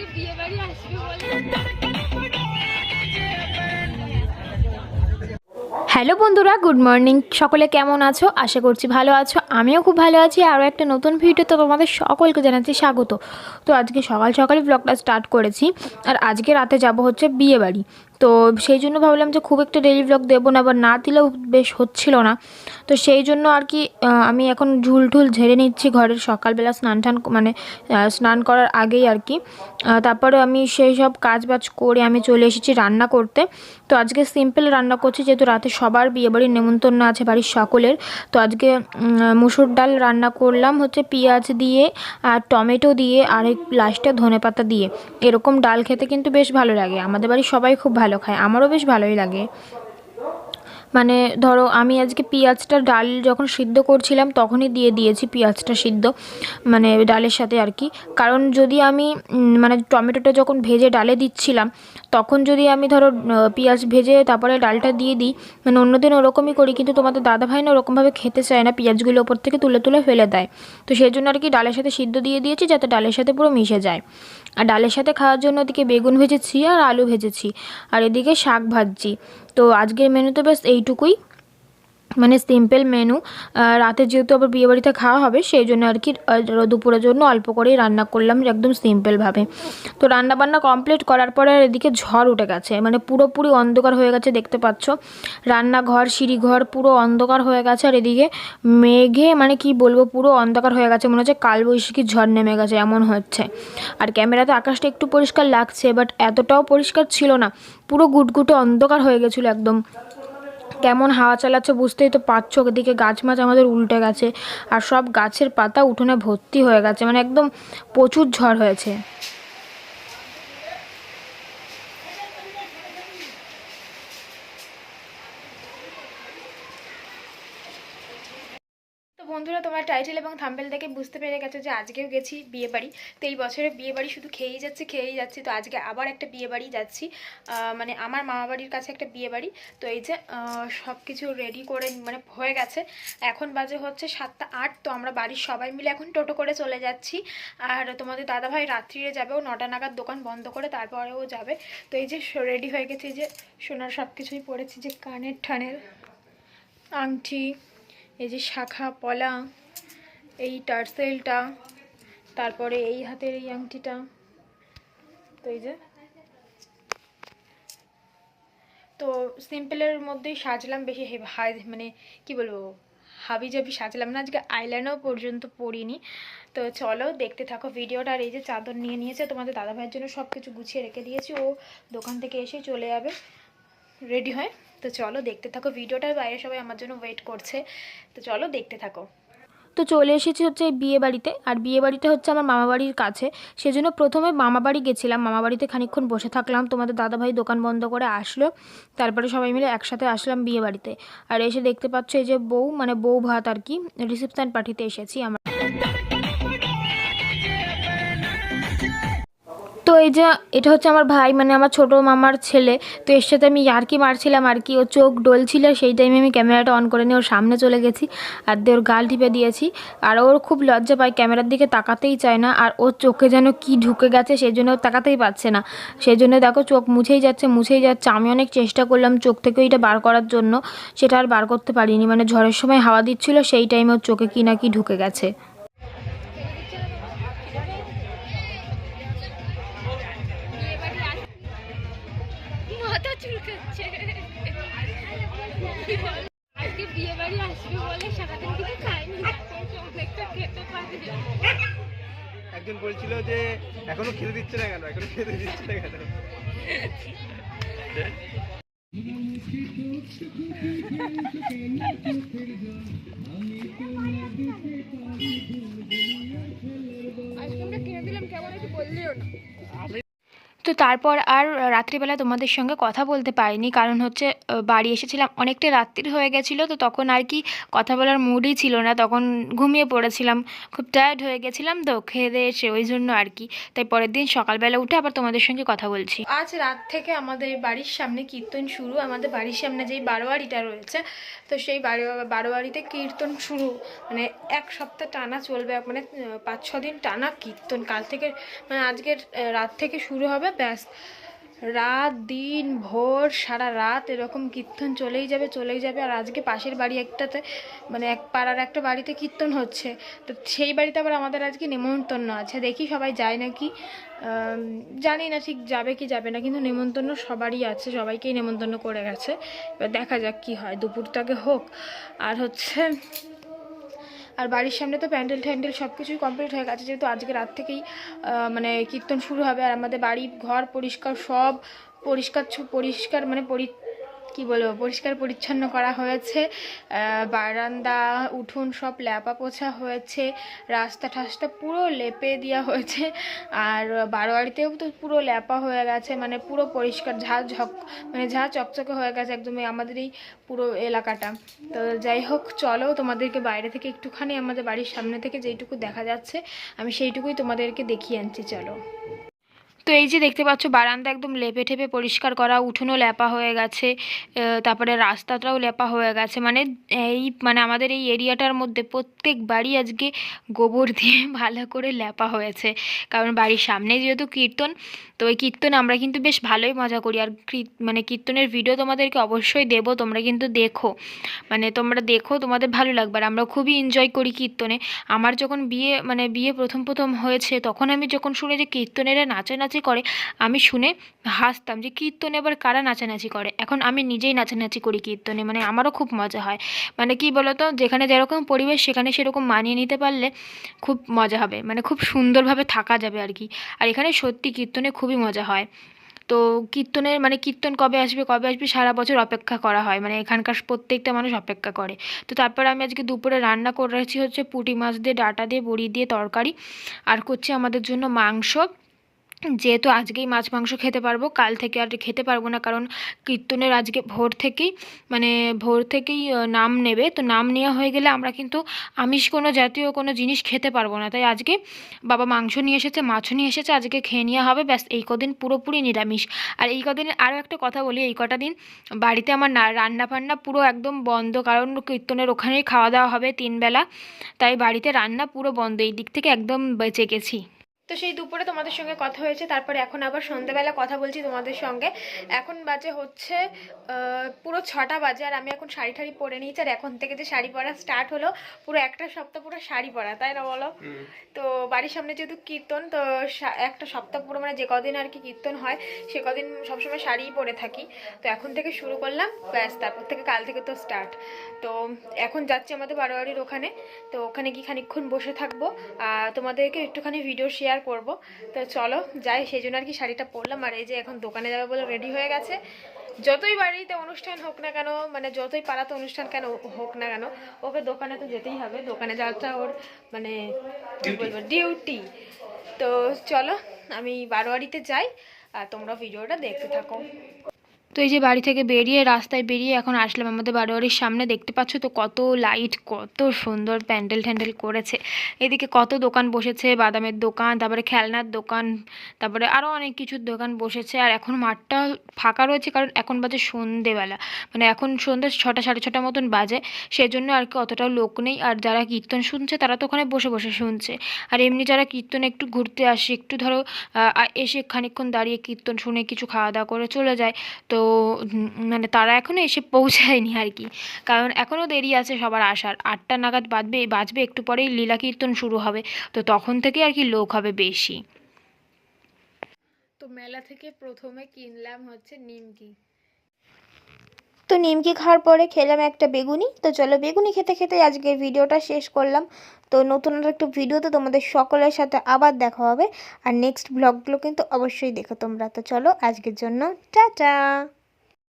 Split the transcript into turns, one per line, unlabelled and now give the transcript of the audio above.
আজকে বিয়ে বাড়ি আসবে হ্যালো বন্ধুরা, গুড মর্নিং। সকলে কেমন আছো? আশা করছি ভালো আছো। আমিও খুব ভালো আছি। আরও একটা নতুন ভিডিওতে তোমাদের সকলকে জানাচ্ছি স্বাগত। তো আজকে সকাল সকালে ব্লগটা স্টার্ট করেছি। আর আজকে রাতে যাব হচ্ছে বিয়ে বাড়ি। তো সেই জন্য ভাবলাম যে খুব একটা ডেলি ব্লগ দেবো না বা না দিলেও বেশ হচ্ছিল না। তো সেই জন্য আর কি আমি এখন ঝুল ঠুল ঝেড়ে নিচ্ছি ঘরের সকালবেলা স্নান টান মানে স্নান করার আগেই আর কি। তারপরে আমি সেই সব কাজ বাজ করে আমি চলে এসেছি রান্না করতে। তো আজকে সিম্পল রান্না করছি, যেহেতু রাতে সবার বিয়েবাড়ির নেমন্তন্ন আছে বাড়ির সকলের। তো আজকে মুসুর ডাল রান্না করলাম হচ্ছে পেঁয়াজ দিয়ে আর টমেটো দিয়ে আর লাস্টে ধনে পাতা দিয়ে। এরকম ডাল খেতে কিন্তু বেশ ভালো লাগে। আমাদের বাড়ির সবাই খুব ভালো খায় আমারও বেশ ভালোই লাগে। মানে ধরো আমি আজকে পেঁয়াজটা ডাল যখন সিদ্ধ করছিলাম তখনই দিয়ে দিয়েছি পেঁয়াজটা সিদ্ধ মানে ডালের সাথে আর কি। কারণ যদি আমি মানে টমেটোটা যখন ভেজে ডালে দিচ্ছিলাম, তখন যদি আমি ধরো পেঁয়াজ ভেজে তারপরে ডালটা দিয়ে দিই মানে অন্যদিন ওরকমই করি, কিন্তু তোমাদের দাদা ভাই না ওরকমভাবে খেতে চায় না, পেঁয়াজগুলো ওপর থেকে তুলে তুলে ফেলে দেয়। তো সেই জন্য আর কি ডালের সাথে সিদ্ধ দিয়ে দিয়েছি যাতে ডালের সাথে পুরো মিশে যায়। আর ডালের সাথে খাওয়ার জন্য ওদিকে বেগুন ভেজেছি আর আলু ভেজেছি। আর এদিকে শাক ভাজছি। তো আজকের মেনুতে বেশ এইটুকুই। মানে সিম্পল মেনু রাতে যেহেতু আবার বিয়েবাড়িতে খাওয়া হবে, সেই জন্য আর কি দুপুরের জন্য অল্প করেই রান্না করলাম একদম সিম্পলভাবে তো রান্না বান্না কমপ্লিট করার পরে এদিকে ঝড় উঠে গেছে মানে পুরোপুরি অন্ধকার হয়ে গেছে দেখতে পাচ্ছ। রান্নাঘর, সিঁড়িঘর পুরো অন্ধকার হয়ে গেছে আর এদিকে মেঘে মানে কি বলব, পুরো অন্ধকার হয়ে গেছে, মনে হচ্ছে কালবৈশাখী ঝড় নেমে গেছে, এমন হচ্ছে। আর ক্যামেরাতে আকাশটা একটু পরিষ্কার লাগছে বাট এতটাও পরিষ্কার ছিল না, পুরো গুটগুটে অন্ধকার হয়ে গেছিল একদম। কেমন হাওয়া চালাচ্ছে বুঝতেই তো পারছ, ওদিকে গাছ মাছ আমাদের উল্টে গেছে, আর সব গাছের পাতা উঠোনে ভর্তি হয়ে গেছে মানে একদম প্রচুর ঝড় হয়েছে। বন্ধুরা, তোমার টাইটেল এবং থাম্বেল দেখে বুঝতে পেরে গেছো যে আজকেও গেছি বিয়ে বাড়ি। তো এই বছরে বিয়ে বাড়ি শুধু খেয়েই যাচ্ছি খেয়েই যাচ্ছি। তো আজকে আবার একটা বিয়ে বাড়ি যাচ্ছি। মানে আমার মামা বাড়ির কাছে একটা বিয়ে বাড়ি। তো এই যে সব কিছু রেডি করে মানে হয়ে গেছে। এখন বাজে হচ্ছে সাতটা আট, তো আমরা বাড়ির সবাই মিলে এখন টোটো করে চলে যাচ্ছি। আর তোমাদের দাদাভাই রাত্রিরে যাবে, ও নটা নাগাদ দোকান বন্ধ করে তারপরে ও যাবে। তো এই যে রেডি হয়ে গেছে যে সোনার সব কিছুই পড়েছি যে কানের ঠানের আংটি এই যে শাখা, পলা, এই টার্সেলটা, তারপরে এই হাতের এই আংটিটা। তো এই যে। তো সিম্পলের মধ্যেই সাজলাম বেশি হাই- মানে কি বলব হাবি জাবি সাজলাম না, আজকে আইল্যান্ডও পর্যন্ত পরিনি। তো চলো দেখতে থাকো ভিডিওটা, আর এই যে চাদর নিয়ে নিয়েছে, তোমাদের দাদা ভাইয়ের জন্য সব কিছু গুছিয়ে রেখে দিয়েছি। ও দোকান থেকে এসে চলে যাবে। রেডি হয়? তো চলো দেখতে থাকো, ভিডিওটার বাইরে সবাই আমার জন্য ওয়েট করছে। তো চলো দেখতে থাকো। তো চলে এসেছি হচ্ছে বিয়ে বাড়িতে, আর বিয়ে বাড়িটা হচ্ছে আমার মামা বাড়ির কাছে। সেজন্য প্রথমে মামা বাড়ি গেছিলাম, মামা বাড়িতে খানিকক্ষণ বসে থাকলাম। তোমাদের দাদাভাই দোকান বন্ধ করে আসলো, তারপরে সবাই মিলে একসাথে আসলাম বিয়ে বাড়িতে। আর এসে দেখতে পাচ্ছ এই যে বউ মানে বউ ভাত আর কি রিসেপশান পার্টিতে এসেছি আমরা। তো এই যে, এটা হচ্ছে আমার ভাই মানে আমার ছোট মামার ছেলে। তো এর সাথে আমি ইয়ার্কি মারছিলাম আর কি, ও চোখ ডলছিল, সেই টাইমে আমি ক্যামেরাটা অন করে নিয়ে ওর সামনে চলে গেছি আর দিয়ে ওর গাল টিপে দিয়েছি। আর ওর খুব লজ্জা পায়, ক্যামেরার দিকে তাকাতেই চায় না আর ওর চোখে যেন কি ঢুকে গেছে, সেই জন্য তাকাতেই পাচ্ছে না। সেই জন্য দেখো চোখ মুছেই যাচ্ছে মুছেই যাচ্ছে। আমি অনেক চেষ্টা করলাম চোখ থেকে ওইটা বার করার জন্য, সেটা আর বার করতে পারিনি। মানে ঝড়ের সময় হাওয়া দিচ্ছিল, সেই টাইমে ওর চোখে কি না কি ঢুকে গেছে।
বলছিল যে এখনও খেলে দিচ্ছে না কেন? এখনও খেলে দিচ্ছে না কেন?
আইসক্রিমটা কিনে দিলাম, কেমন একটু বললিও না।
তো তারপর আর রাত্রিবেলা তোমাদের সঙ্গে কথা বলতে পারিনি। কারণ হচ্ছে বাড়ি এসেছিলাম, অনেকটা রাত্রির হয়ে গেছিল, তো তখন আর কি কথা বলার মুডই ছিল না। তখন ঘুমিয়ে পড়েছিলাম, খুব টায়ার্ড হয়ে গেছিলাম তো, খেয়ে দিয়ে এসে ওই জন্য আর কি। তাই পরের দিন সকালবেলা উঠে আবার তোমাদের সঙ্গে কথা বলছি। আজ রাত থেকে আমাদের বাড়ির সামনে কীর্তন শুরু, আমাদের বাড়ির সামনে যেই বারোয়ারিটা রয়েছে, তো সেই বারো বারোয়ারিতে কীর্তন শুরু। মানে এক সপ্তাহ টানা চলবে মানে পাঁচ ছ দিন টানা কীর্তন। কাল থেকে মানে আজকের রাত থেকে শুরু হবে ব্যাস রাত, দিন, ভোর, সারা রাত এরকম কীর্তন চলেই যাবে চলেই যাবে। আর আজকে পাশের বাড়ি একটাতে মানে এক পাড়ার একটা বাড়িতে কীর্তন হচ্ছে। তো সেই বাড়িতে আবার আমাদের আজকে নেমন্তন্ন আছে। দেখি সবাই যায় নাকি? জানি না ঠিক যাবে কি যাবে না, কিন্তু নেমন্তন্ন সবারই আছে। সবাইকেই নেমন্তন্ন করে গেছে। এবার দেখা যাক কি হয়। দুপুরটাকে হোক। আর হচ্ছে আর বাড়ির সামনে তো প্যান্ডেল ট্যান্ডেল সব কিছুই কমপ্লিট হয়ে গেছে, যেহেতু আজকে রাত থেকেই মানে কীর্তন শুরু হবে আর আমাদের বাড়ি ঘর পরিষ্কার, সব পরিষ্কার পরিষ্কার মানে পরি কি বলব, পরিষ্কার পরিচ্ছন্ন করা হয়েছে বারান্দা, উঠোন সব ল্যাপা পোছা হয়েছে, রাস্তা ঠাস্তা পুরো লেপে দেওয়া হয়েছে, আর বারোয়ারিতেও তো পুরো ল্যাপা হয়ে গেছে মানে পুরো পরিষ্কার, ঝা ঝক মানে ঝা চকচকে হয়ে গেছে একদমই আমাদের এই পুরো এলাকাটা। তো যাই হোক, চলো তোমাদেরকে বাইরে থেকে একটুখানি আমাদের বাড়ির সামনে থেকে যেইটুকু দেখা যাচ্ছে, আমি সেইটুকুই তোমাদেরকে দেখিয়ে আনছি, চলো। তো এই যে দেখতে পাচ্ছ, বারান্দা একদম লেপে ঠেপে পরিষ্কার করা, উঠোনও লেপা হয়ে গেছে তারপরে রাস্তাটাও লেপা হয়ে গেছে। মানে এই মানে আমাদের এই এরিয়াটার মধ্যে প্রত্যেক বাড়ি আজকে গোবর দিয়ে ভালো করে লেপা হয়েছে। কারণ বাড়ির সামনে যেহেতু কীর্তন, তো ওই কীর্তন আমরা কিন্তু বেশ ভালোই মজা করি। আর মানে কীর্তনের ভিডিও তোমাদেরকে অবশ্যই দেবো, তোমরা কিন্তু দেখো। মানে তোমরা দেখো, তোমাদের ভালো লাগবে। আর আমরা খুবই এনজয় করি কীর্তনে। আমার যখন বিয়ে মানে বিয়ে প্রথম প্রথম হয়েছে, তখন আমি যখন শুনে যে কীর্তনেরা নাচানাচি করে, আমি শুনে হাসতাম যে কীর্তনে এবার কারা নাচানাচি করে? এখন আমি নিজেই নাচানাচি করি কীর্তনে মানে আমারও খুব মজা হয়। মানে কি বলতো, যেখানে যেরকম পরিবেশ, সেখানে সেরকম মানিয়ে নিতে পারলে খুব মজা হবে মানে খুব সুন্দরভাবে থাকা যাবে আর কি। আর এখানে সত্যি কীর্তনে খুবই মজা হয়। তো কীর্তনের মানে কীর্তন কবে আসবে কবে আসবে সারা বছর অপেক্ষা করা হয় মানে এখানকার প্রত্যেকটা মানুষ অপেক্ষা করে। তো তারপর আমি আজকে দুপুরে রান্না করেছি হচ্ছে পুঁটি মাছ দিয়ে, ডাটা দিয়ে, বড়ি দিয়ে, তরকারি, আর করছি আমাদের জন্য মাংস। যেহেতু আজকেই মাছ মাংস খেতে পারব, কাল থেকে আর খেতে পারব না, কারণ কীর্তনের আজকে ভোর থেকেই মানে ভোর থেকেই নাম নেবে। তো নাম নেওয়া হয়ে গেলে আমরা কিন্তু আমিষ কোনো জাতীয় কোনো জিনিস খেতে পারব না। তাই আজকে বাবা মাংস নিয়ে এসেছে, মাছও নিয়ে এসেছে, আজকে খেয়ে নেওয়া হবে। ব্যাস, এই কদিন পুরোপুরি নিরামিষ। আর এই কদিনের আরও একটা কথা বলি, এই কটা দিন বাড়িতে আমার না রান্না বান্না পুরো একদম বন্ধ, কারণ কীর্তনের ওখানেই খাওয়া দাওয়া হবে তিনবেলা। তাই বাড়িতে রান্না পুরো বন্ধ, এই দিক থেকে একদম বেঁচে গেছি। তো সেই দুপুরে তোমাদের সঙ্গে কথা হয়েছে তারপরে এখন আবার সন্ধ্যেবেলা কথা বলছি তোমাদের সঙ্গে। এখন বাজে হচ্ছে পুরো ছটা বাজে আর আমি এখন শাড়ি ঠাড়ি পরে নিয়েছি আর এখন থেকে যে শাড়ি পরা স্টার্ট হলো পুরো একটা সপ্তাহ পুরো শাড়ি পরা তাই না বলো? তো বাড়ির সামনে যেহেতু কীর্তন তো একটা সপ্তাহ পুরো মানে যে কদিন আর কি কীর্তন হয় সে কদিন সবসময় শাড়িই পরে থাকি। তো এখন থেকে শুরু করলাম ব্যাস তারপর থেকে কাল থেকে তো স্টার্ট তো এখন যাচ্ছি আমাদের বারোয়ারির ওখানে তো ওখানে গিয়ে খানিকক্ষণ বসে থাকব আর তোমাদেরকে একটুখানি ভিডিও শেয়ার করব। তো চলো যাই সেই জন্য আর কি শাড়িটা পরলাম। আর এই যে এখন দোকানে যাবে বলে রেডি হয়ে গেছে। যতই বাড়িতে অনুষ্ঠান হোক না কেন মানে যতই পাড়াতে অনুষ্ঠান কেন হোক না কেন ওকে দোকানে তো যেতেই হবে। দোকানে যাওয়াটা ওর মানে কী বলব ডিউটি তো চলো আমি বারোয়ারিতে যাই। আর তোমরা ভিডিওটা দেখতে থাকো। তো এই যে বাড়ি থেকে বেরিয়ে, রাস্তায় বেরিয়ে এখন আসলাম আমাদের বারোয়ারির সামনে। দেখতে পাচ্ছ তো কত লাইট কত সুন্দর প্যান্ডেল ট্যান্ডেল করেছে। এদিকে কত দোকান বসেছে, বাদামের দোকান, তারপরে খেলনার দোকান, তারপরে আরও অনেক কিছুর দোকান বসেছে। আর এখন মাঠটা ফাঁকা রয়েছে কারণ এখন বাজে সন্ধেবেলা। মানে এখন সন্ধ্যে ছটা, সাড়ে ছটা মতন বাজে। সেজন্য আর কি অতটাও লোক নেই। আর যারা কীর্তন শুনছে, তারা তো ওখানে বসে বসে শুনছে। আর এমনি যারা কীর্তনে একটু ঘুরতে আসে, একটু ধরো এসে খানিকক্ষণ দাঁড়িয়ে কীর্তন শুনে কিছু খাওয়া দাওয়া করে চলে যায়। তো উম, মানে তারা এখনও এসে পৌঁছায়নি আর কি। কারণ এখনও দেরি আছে সবার আসার। আটটা নাগাদ বাজবে বাঁচবে একটু পরেই লীলা কীর্তন শুরু হবে। তো তখন থেকে আর কি লোক হবে বেশি। তো মেলা থেকে প্রথমে কিনলাম হচ্ছে নিমকি।
তো নিমকি খাওয়ার পরে খেলাম একটা বেগুনি। তো চলো বেগুনি খেতে খেতে আজকে ভিডিওটা শেষ করলাম। তো নতুন আর একটা ভিডিওতে তোমাদের সকলের সাথে আবার দেখা হবে। আর নেক্সট ব্লগগুলো কিন্তু অবশ্যই দেখো তোমরা। তো চলো আজকের জন্য, টাটা!